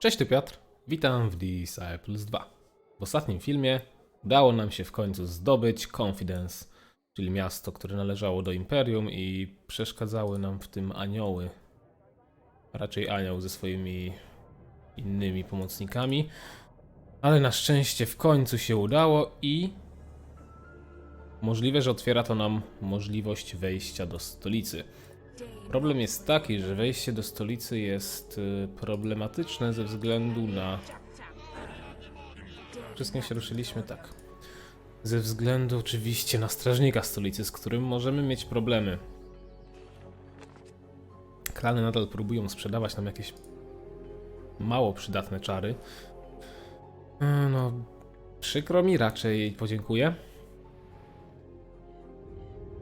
Cześć, tu Piotr. Witam w Disciples 2. W ostatnim filmie udało nam się w końcu zdobyć Confidence, czyli miasto, które należało do Imperium i przeszkadzały nam w tym anioły. Raczej anioł ze swoimi innymi pomocnikami. Ale na szczęście w końcu się udało i możliwe, że otwiera to nam możliwość wejścia do stolicy. Problem jest taki, że wejście do stolicy jest y, problematyczne ze względu na. Wszystkim się ruszyliśmy tak. Ze względu oczywiście na strażnika stolicy, z którym możemy mieć problemy. Klany nadal próbują sprzedawać nam jakieś mało przydatne czary. E, No, przykro mi raczej podziękuję.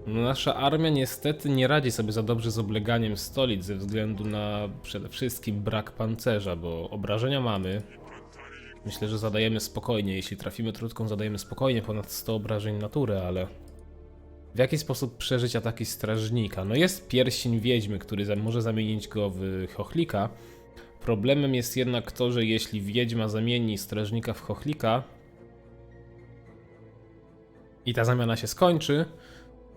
No, Nasza armia niestety nie radzi sobie za dobrze z obleganiem stolic ze względu na przede wszystkim brak pancerza, bo obrażenia mamy. Myślę, że zadajemy spokojnie, jeśli trafimy trutką, zadajemy spokojnie ponad 100 obrażeń natury, ale w jaki sposób przeżyć ataki strażnika? No jest pierścień wiedźmy, który może zamienić go w chochlika. Problemem jest jednak to, że jeśli wiedźma zamieni strażnika w chochlika i ta zamiana się skończy,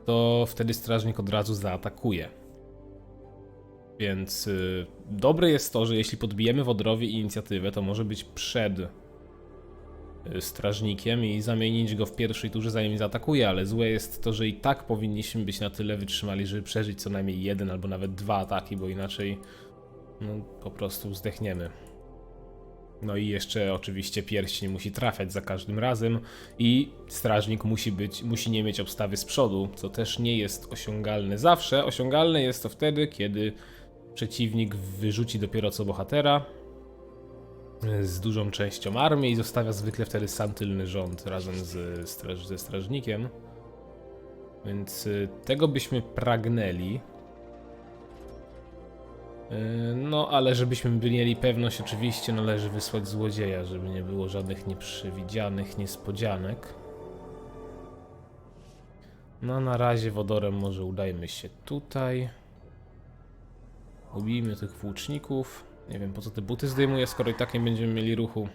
to wtedy strażnik od razu zaatakuje. Więc y, dobre jest to, że jeśli podbijemy wodrowi inicjatywę, to może być przed y, strażnikiem i zamienić go w pierwszej turze zanim zaatakuje, ale złe jest to, że i tak powinniśmy być na tyle wytrzymali, żeby przeżyć co najmniej jeden albo nawet dwa ataki, bo inaczej no, po prostu zdechniemy. No i jeszcze oczywiście pierścień musi trafiać za każdym razem i strażnik musi być, musi nie mieć obstawy z przodu, co też nie jest osiągalne zawsze. Osiągalne jest to wtedy, kiedy przeciwnik wyrzuci dopiero co bohatera z dużą częścią armii i zostawia zwykle wtedy sam tylny rząd razem z straż, ze strażnikiem. Więc y, tego byśmy pragnęli. Yy, No, ale żebyśmy mieli pewność, oczywiście należy wysłać złodzieja, żeby nie było żadnych nieprzewidzianych niespodzianek. No, na razie wodorem może udajmy się tutaj. Ubijmy tych włóczników. Nie wiem po co te buty zdejmuję, skoro i tak nie będziemy mieli ruchu.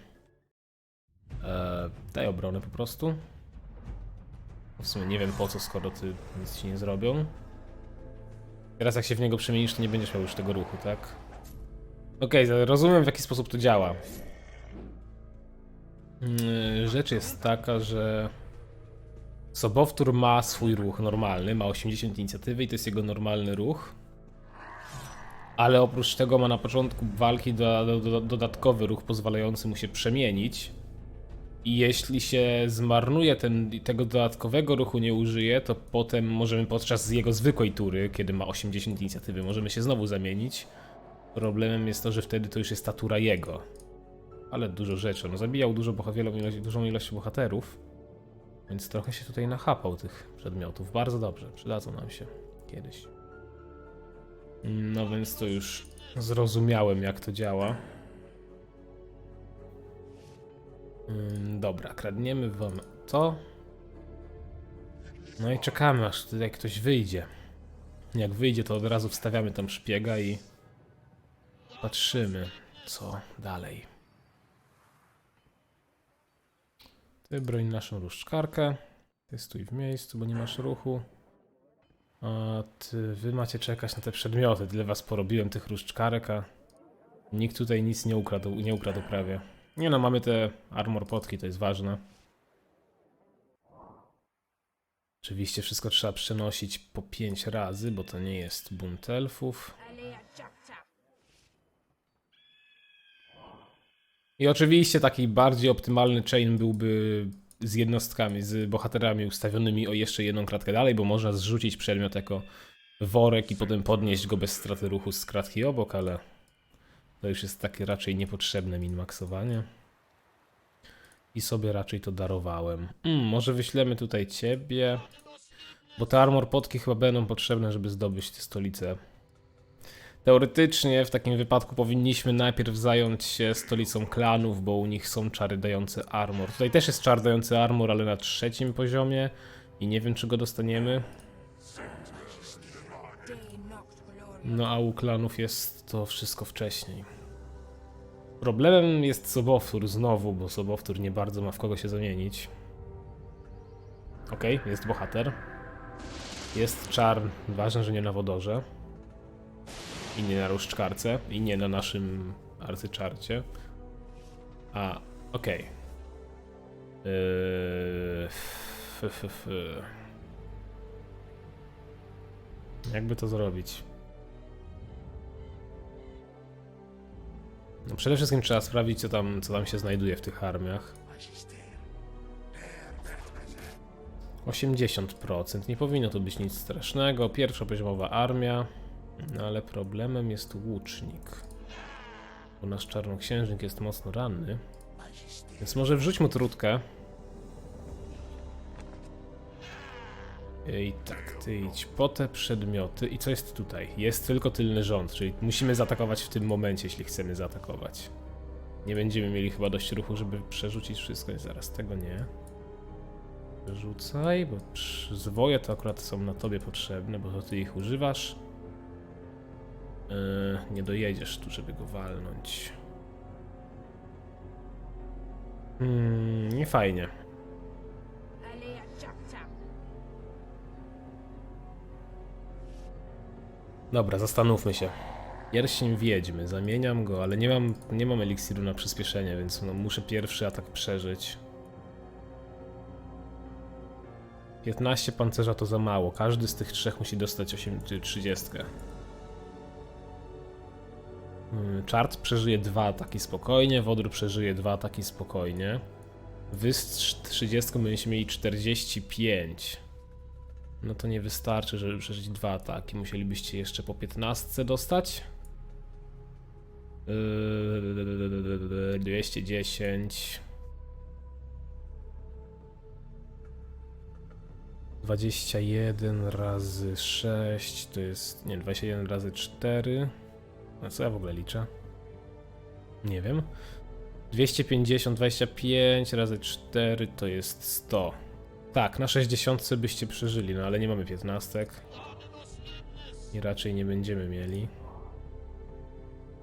Eee, daj obronę po prostu. W sumie nie wiem po co, skoro ty nic ci nie zrobią. Teraz jak się w niego przemienisz, to nie będziesz miał już tego ruchu, tak? Okej, za- rozumiem w jaki sposób to działa. Yy, Rzecz jest taka, że Sobowtór ma swój ruch normalny, ma 80 inicjatywy i to jest jego normalny ruch. Ale oprócz tego ma na początku walki do, do, do, dodatkowy ruch pozwalający mu się przemienić. I jeśli się zmarnuje ten, tego dodatkowego ruchu nie użyje, to potem możemy podczas jego zwykłej tury, kiedy ma 80 inicjatywy, możemy się znowu zamienić. Problemem jest to, że wtedy to już jest ta tura jego. Ale dużo rzeczy. No zabijał dużo ilość, dużą ilość bohaterów. Więc trochę się tutaj nachapał tych przedmiotów. Bardzo dobrze, przydadzą nam się kiedyś. No więc to już zrozumiałem jak to działa. Dobra, kradniemy wam to. No i czekamy aż tutaj ktoś wyjdzie. Jak wyjdzie, to od razu wstawiamy tam szpiega i patrzymy, co dalej. Ty broń naszą różdżkarkę. Ty stój w miejscu, bo nie masz ruchu. A ty, wy macie czekać na te przedmioty. Tyle was porobiłem tych różdżkarek, a nikt tutaj nic nie ukradł, nie ukradł prawie. Nie no, mamy te armor potki, to jest ważne. Oczywiście wszystko trzeba przenosić po 5 razy, bo to nie jest bunt elfów. I oczywiście taki bardziej optymalny chain byłby z jednostkami, z bohaterami ustawionymi o jeszcze jedną kratkę dalej, bo można zrzucić przedmiot jako worek i potem podnieść go bez straty ruchu z kratki obok, ale to już jest takie raczej niepotrzebne minmaksowanie. I sobie raczej to darowałem. Mm, może wyślemy tutaj ciebie. Bo te armor potki chyba będą potrzebne, żeby zdobyć tę stolicę. Teoretycznie w takim wypadku powinniśmy najpierw zająć się stolicą klanów, bo u nich są czary dające armor. Tutaj też jest czar dający armor, ale na trzecim poziomie. I nie wiem, czy go dostaniemy. No a u klanów jest to wszystko wcześniej. Problemem jest sobowtór znowu, bo sobowtór nie bardzo ma w kogo się zamienić. Okej, jest bohater. Jest czar, ważne, że nie na wodorze. I nie na różdżkarce. I nie na naszym arcyczarcie. A, okej. Yy, f, f. Jakby to zrobić? No przede wszystkim trzeba sprawdzić, co tam, co tam się znajduje w tych armiach. 80%. Nie powinno to być nic strasznego. Pierwszopoziomowa armia. No ale problemem jest łucznik. Bo nasz czarnoksiężnik jest mocno ranny. Więc może wrzuć mu trutkę. I tak, ty idź po te przedmioty. I co jest tutaj? Jest tylko tylny rząd, czyli musimy zaatakować w tym momencie, jeśli chcemy zaatakować. Nie będziemy mieli chyba dość ruchu, żeby przerzucić wszystko. I zaraz tego nie. Rzucaj, bo zwoje to akurat są na tobie potrzebne, bo to ty ich używasz. Yy, nie dojedziesz tu, żeby go walnąć. Hmm, nie fajnie. Dobra, zastanówmy się. Pierścień wiedźmy, zamieniam go, ale nie mam, nie mam eliksiru na przyspieszenie, więc no, muszę pierwszy atak przeżyć. 15 pancerza to za mało, każdy z tych trzech musi dostać 8, czy 30. Mm, Czart przeżyje dwa ataki spokojnie, Wodór przeżyje dwa ataki spokojnie. Wy z trz- 30 będziecie mieli 45. No to nie wystarczy, żeby przeżyć dwa ataki. Musielibyście jeszcze po 15 dostać. Yy, 210. 21 razy 6 to jest. Nie, 21 razy 4. A co ja w ogóle liczę? Nie wiem. 250, 25 razy 4 to jest 100. Tak, na 60 byście przeżyli, no ale nie mamy 15. I raczej nie będziemy mieli.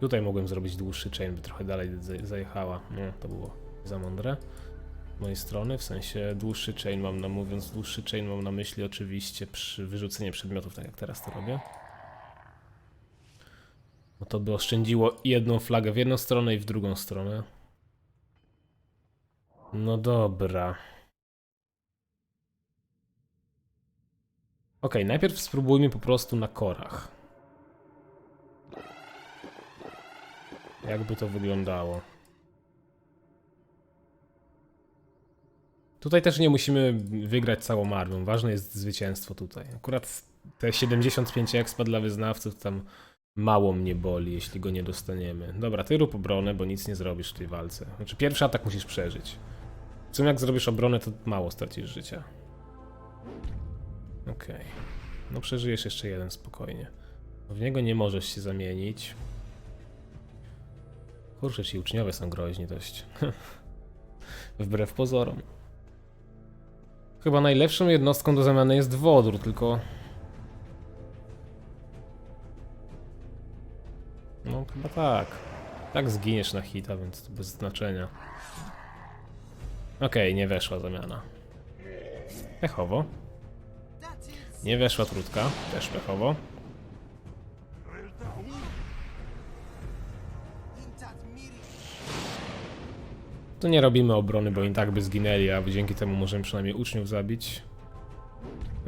Tutaj mogłem zrobić dłuższy chain, by trochę dalej za- zajechała. No, to było za mądre. Z mojej strony, w sensie dłuższy chain mam na mówiąc dłuższy chain mam na myśli oczywiście przy wyrzucenie przedmiotów, tak jak teraz to robię. No to by oszczędziło jedną flagę w jedną stronę i w drugą stronę. No dobra. Okej, najpierw spróbujmy po prostu na korach. Jakby to wyglądało. Tutaj też nie musimy wygrać całą armią. Ważne jest zwycięstwo tutaj. Akurat te 75 expa dla wyznawców tam mało mnie boli, jeśli go nie dostaniemy. Dobra, ty rób obronę, bo nic nie zrobisz w tej walce. Znaczy pierwszy atak musisz przeżyć. W sumie jak zrobisz obronę, to mało stracisz życia. Okej. No przeżyjesz jeszcze jeden spokojnie. W niego nie możesz się zamienić. Kurczę, ci uczniowie są groźni dość. Wbrew pozorom. Chyba najlepszą jednostką do zamiany jest wodór, tylko... No chyba tak. Tak zginiesz na hita, więc to bez znaczenia. Okej, nie weszła zamiana. Pechowo. Nie weszła trudka, też pechowo. Tu nie robimy obrony, bo i tak by zginęli, a dzięki temu możemy przynajmniej uczniów zabić.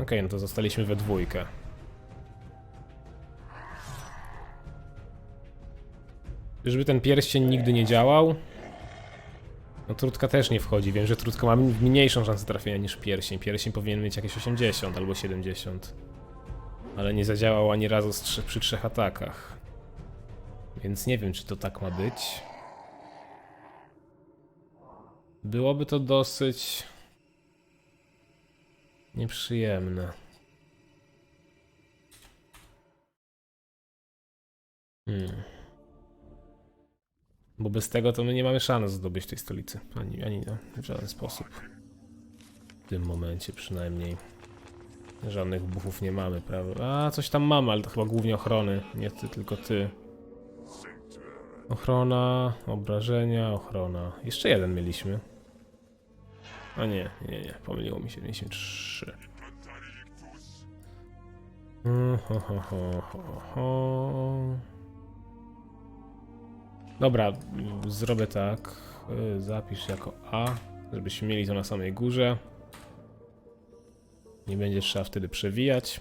Okej, no to zostaliśmy we dwójkę. Żeby ten pierścień nigdy nie działał. No trudka też nie wchodzi. Wiem, że trudka ma mniejszą szansę trafienia niż pierścień. Pierścień powinien mieć jakieś 80 albo 70. Ale nie zadziałał ani razu przy trzech atakach. Więc nie wiem, czy to tak ma być. Byłoby to dosyć nieprzyjemne. Hmm. Bo bez tego to my nie mamy szans zdobyć tej stolicy. Ani, ani w żaden sposób. W tym momencie przynajmniej. Żadnych buchów nie mamy, prawda? A, coś tam mamy, ale to chyba głównie ochrony. Nie ty, tylko ty. Ochrona, obrażenia, ochrona. Jeszcze jeden mieliśmy. A nie, nie, nie, pomyliło mi się, mieliśmy trzy. Mm, Ho, ho, ho, ho, ho. Dobra, zrobię tak. Y, Zapisz jako A, żebyśmy mieli to na samej górze. Nie będzie trzeba wtedy przewijać.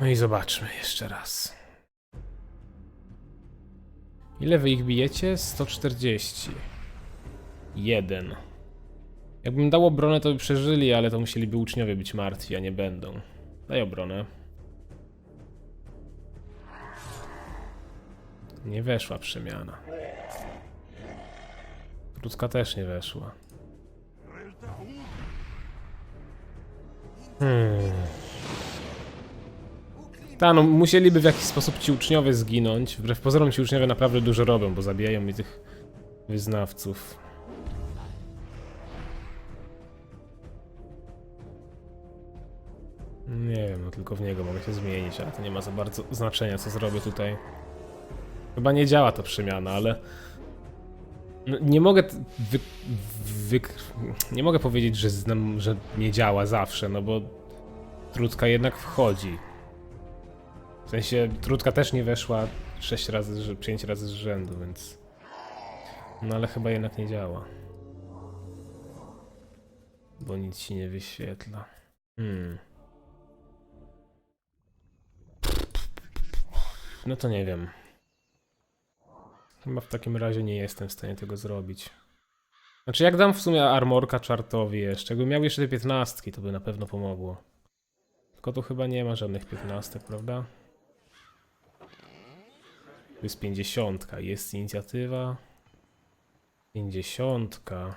No i zobaczmy jeszcze raz. Ile wy ich bijecie? 140. Jeden. Jakbym dał obronę, to by przeżyli, ale to musieliby uczniowie być martwi, a nie będą. Daj obronę. Nie weszła przemiana. Krótka też nie weszła. Hmm. Ta, no musieliby w jakiś sposób ci uczniowie zginąć. Wbrew pozorom ci uczniowie naprawdę dużo robią, bo zabijają mi tych wyznawców. Nie wiem, no tylko w niego mogę się zmienić, ale to nie ma za bardzo znaczenia, co zrobię tutaj. Chyba nie działa ta przemiana, ale... No, nie mogę wy, wy, nie mogę powiedzieć, że znam, że nie działa zawsze, no bo trudka jednak wchodzi. W sensie trudka też nie weszła 6 razy, że 5 razy z rzędu, więc. No ale chyba jednak nie działa. Bo nic się nie wyświetla. Hmm. No to nie wiem. Chyba w takim razie nie jestem w stanie tego zrobić. Znaczy, jak dam w sumie armorka czartowi jeszcze, jakbym miał jeszcze te piętnastki, to by na pewno pomogło. Tylko tu chyba nie ma żadnych piętnastek, prawda? Tu jest pięćdziesiątka, jest inicjatywa. Pięćdziesiątka.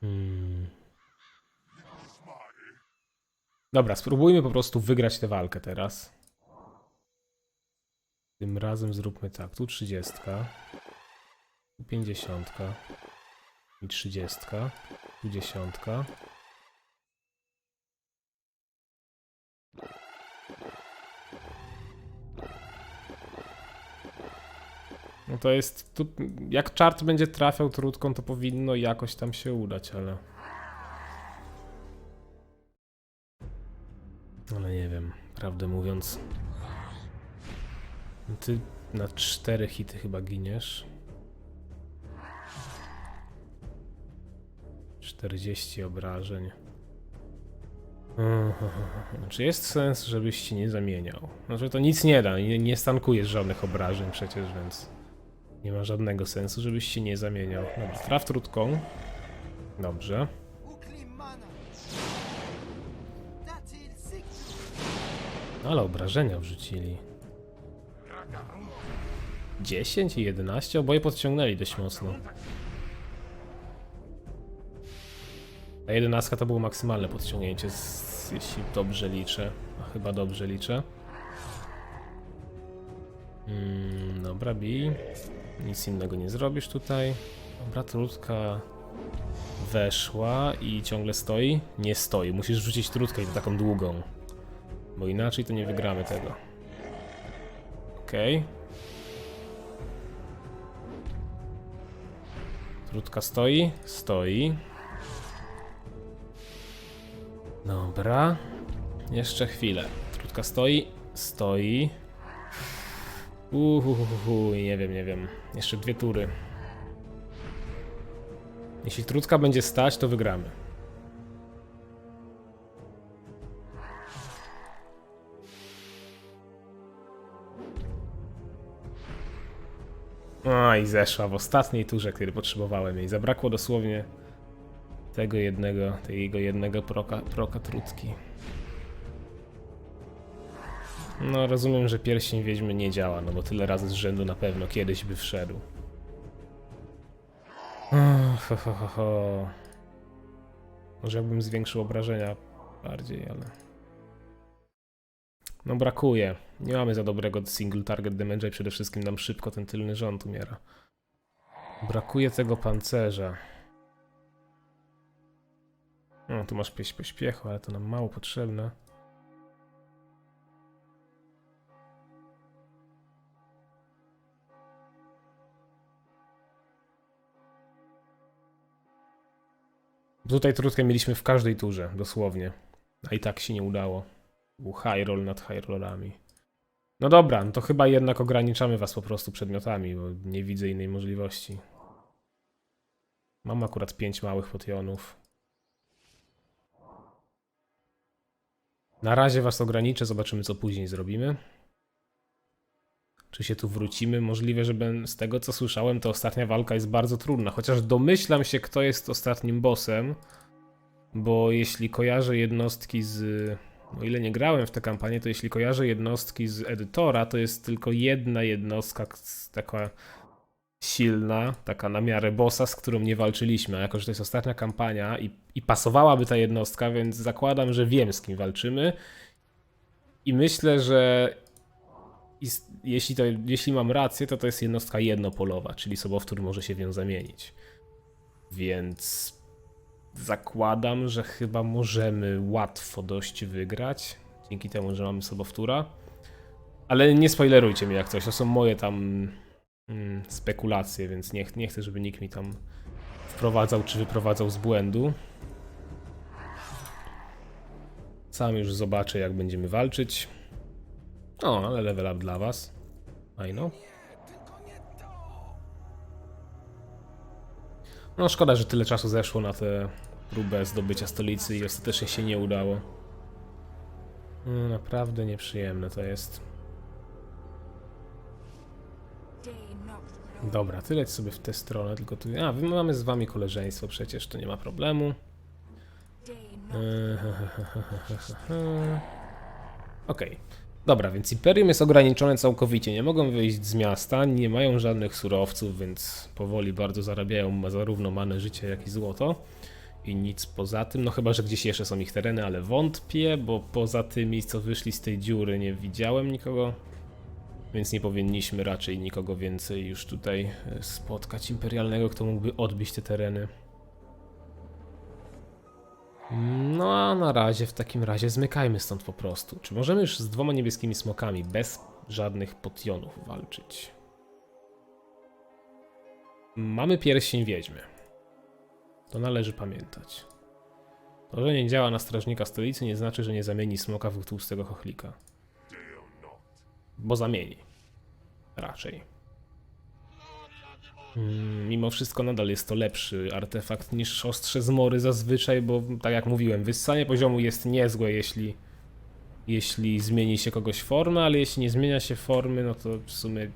Hmm. Dobra, spróbujmy po prostu wygrać tę walkę teraz. Tym razem zróbmy tak. Tu trzydziestka. Tu pięćdziesiątka. I trzydziestka. Tu dziesiątka. No to jest. Tu, jak czart będzie trafiał trutką, to powinno jakoś tam się udać, ale. Ale nie wiem, prawdę mówiąc. Ty na cztery hity chyba giniesz. 40 obrażeń. Czy jest sens, żebyś się nie zamieniał? Znaczy to nic nie da, nie, nie stankujesz żadnych obrażeń przecież, więc nie ma żadnego sensu, żebyś się nie zamieniał. Dobra, traf trutką. Dobrze. Ale obrażenia wrzucili. 10 i 11, oboje podciągnęli dość mocno. Ta 11 to było maksymalne podciągnięcie, z, jeśli dobrze liczę. A chyba dobrze liczę. Mm, dobra, bij. Nic innego nie zrobisz tutaj. Dobra, trudka weszła i ciągle stoi. Nie stoi, musisz rzucić trudkę i to taką długą. Bo inaczej to nie wygramy tego. Okej. Trudka stoi? Stoi. Dobra. Jeszcze chwilę. Trudka stoi? Stoi. Uhuhuhu, nie wiem, nie wiem. Jeszcze dwie tury. Jeśli trudka będzie stać, to wygramy. A i zeszła w ostatniej turze, kiedy potrzebowałem jej. Zabrakło dosłownie tego jednego, tego jednego proka, proka trutki. No rozumiem, że pierścień wiedźmy nie działa, no bo tyle razy z rzędu na pewno kiedyś by wszedł. Ach, Ho, ho, ho, ho. Może jakbym zwiększył obrażenia bardziej, ale... No brakuje. Nie mamy za dobrego single target damage i przede wszystkim nam szybko ten tylny rząd umiera. Brakuje tego pancerza. No, tu masz pieśń pośpiechu, ale to nam mało potrzebne. Tutaj trutkę mieliśmy w każdej turze, dosłownie. A i tak się nie udało. High roll nad high rollami. No dobra, no to chyba jednak ograniczamy was po prostu przedmiotami, bo nie widzę innej możliwości. Mam akurat pięć małych potionów. Na razie was ograniczę, zobaczymy co później zrobimy. Czy się tu wrócimy? Możliwe, że z tego co słyszałem, to ostatnia walka jest bardzo trudna. Chociaż domyślam się, kto jest ostatnim bossem. Bo jeśli kojarzę jednostki z. O ile nie grałem w tę kampanię, to jeśli kojarzę jednostki z edytora, to jest tylko jedna jednostka taka silna, taka na miarę bossa, z którą nie walczyliśmy. A jako, że to jest ostatnia kampania i, i pasowałaby ta jednostka, więc zakładam, że wiem z kim walczymy. I myślę, że ist- jeśli, to, jeśli mam rację, to to jest jednostka jednopolowa, czyli sobowtór może się w nią zamienić. Więc zakładam, że chyba możemy łatwo dość wygrać, dzięki temu, że mamy sobowtóra. Ale nie spoilerujcie mnie jak coś, to są moje tam mm, spekulacje, więc nie, nie chcę, żeby nikt mi tam wprowadzał czy wyprowadzał z błędu. Sam już zobaczę, jak będziemy walczyć. O, ale level up dla was. Fajno. No szkoda, że tyle czasu zeszło na tę próbę zdobycia stolicy i ostatecznie się nie udało. No, naprawdę nieprzyjemne to jest. Dobra, tyle sobie w tę stronę, tylko tu... A, my mamy z wami koleżeństwo przecież, to nie ma problemu. Eee, Okej. Dobra, więc Imperium jest ograniczone całkowicie. Nie mogą wyjść z miasta, nie mają żadnych surowców, więc powoli bardzo zarabiają zarówno manę życia, jak i złoto. I nic poza tym, no chyba, że gdzieś jeszcze są ich tereny, ale wątpię, bo poza tymi, co wyszli z tej dziury, nie widziałem nikogo. Więc nie powinniśmy raczej nikogo więcej już tutaj e, spotkać imperialnego, kto mógłby odbić te tereny. No a na razie w takim razie zmykajmy stąd po prostu. Czy możemy już z dwoma niebieskimi smokami bez żadnych potionów walczyć? Mamy pierścień wiedźmy. To należy pamiętać. To, że nie działa na strażnika stolicy nie znaczy, że nie zamieni smoka w tłustego chochlika. Bo zamieni. Raczej. Mm, Mimo wszystko nadal jest to lepszy artefakt niż ostrze zmory zazwyczaj, bo tak jak mówiłem, wyssanie poziomu jest niezłe, jeśli, jeśli zmieni się kogoś formę, ale jeśli nie zmienia się formy, no to w sumie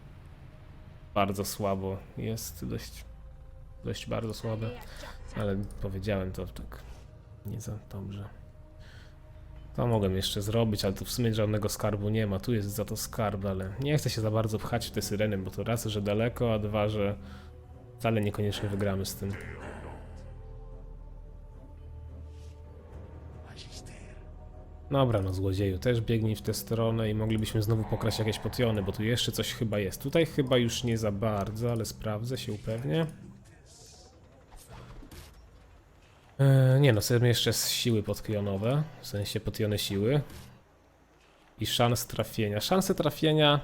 bardzo słabo jest, dość, dość bardzo słabe, ale powiedziałem to tak nie za dobrze. To mogłem jeszcze zrobić, ale tu w sumie żadnego skarbu nie ma. Tu jest za to skarb, ale nie chcę się za bardzo pchać w te syreny, bo to raz, że daleko, a dwa, że wcale niekoniecznie wygramy z tym. Dobra, no złodzieju, też biegnij w tę stronę i moglibyśmy znowu pokraść jakieś potiony, bo tu jeszcze coś chyba jest. Tutaj chyba już nie za bardzo, ale sprawdzę się upewnię. Eee, nie no, sobie jeszcze siły potionowe, w sensie potiony siły. I szans trafienia. Szanse trafienia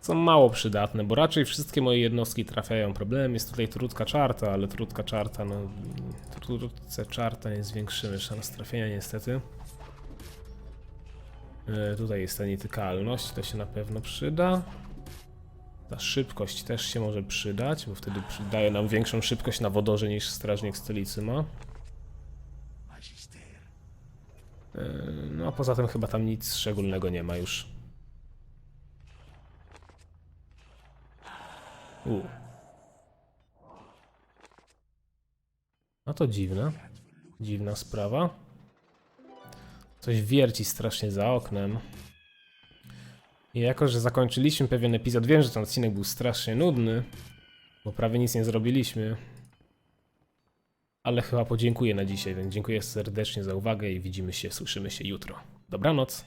są mało przydatne, bo raczej wszystkie moje jednostki trafiają. Problemem jest tutaj trudka czarta, ale trudka czarta, no trudce czarta nie zwiększymy szans trafienia niestety. E, tutaj jest ta nietykalność, to się na pewno przyda. Ta szybkość też się może przydać, bo wtedy daje nam większą szybkość na wodorze niż strażnik stolicy ma. E, No a poza tym chyba tam nic szczególnego nie ma już. U. No to dziwne. Dziwna sprawa. Coś wierci strasznie za oknem. I jako, że zakończyliśmy pewien epizod, wiem, że ten odcinek był strasznie nudny, bo prawie nic nie zrobiliśmy. Ale chyba podziękuję na dzisiaj, więc dziękuję serdecznie za uwagę i widzimy się, słyszymy się jutro. Dobranoc.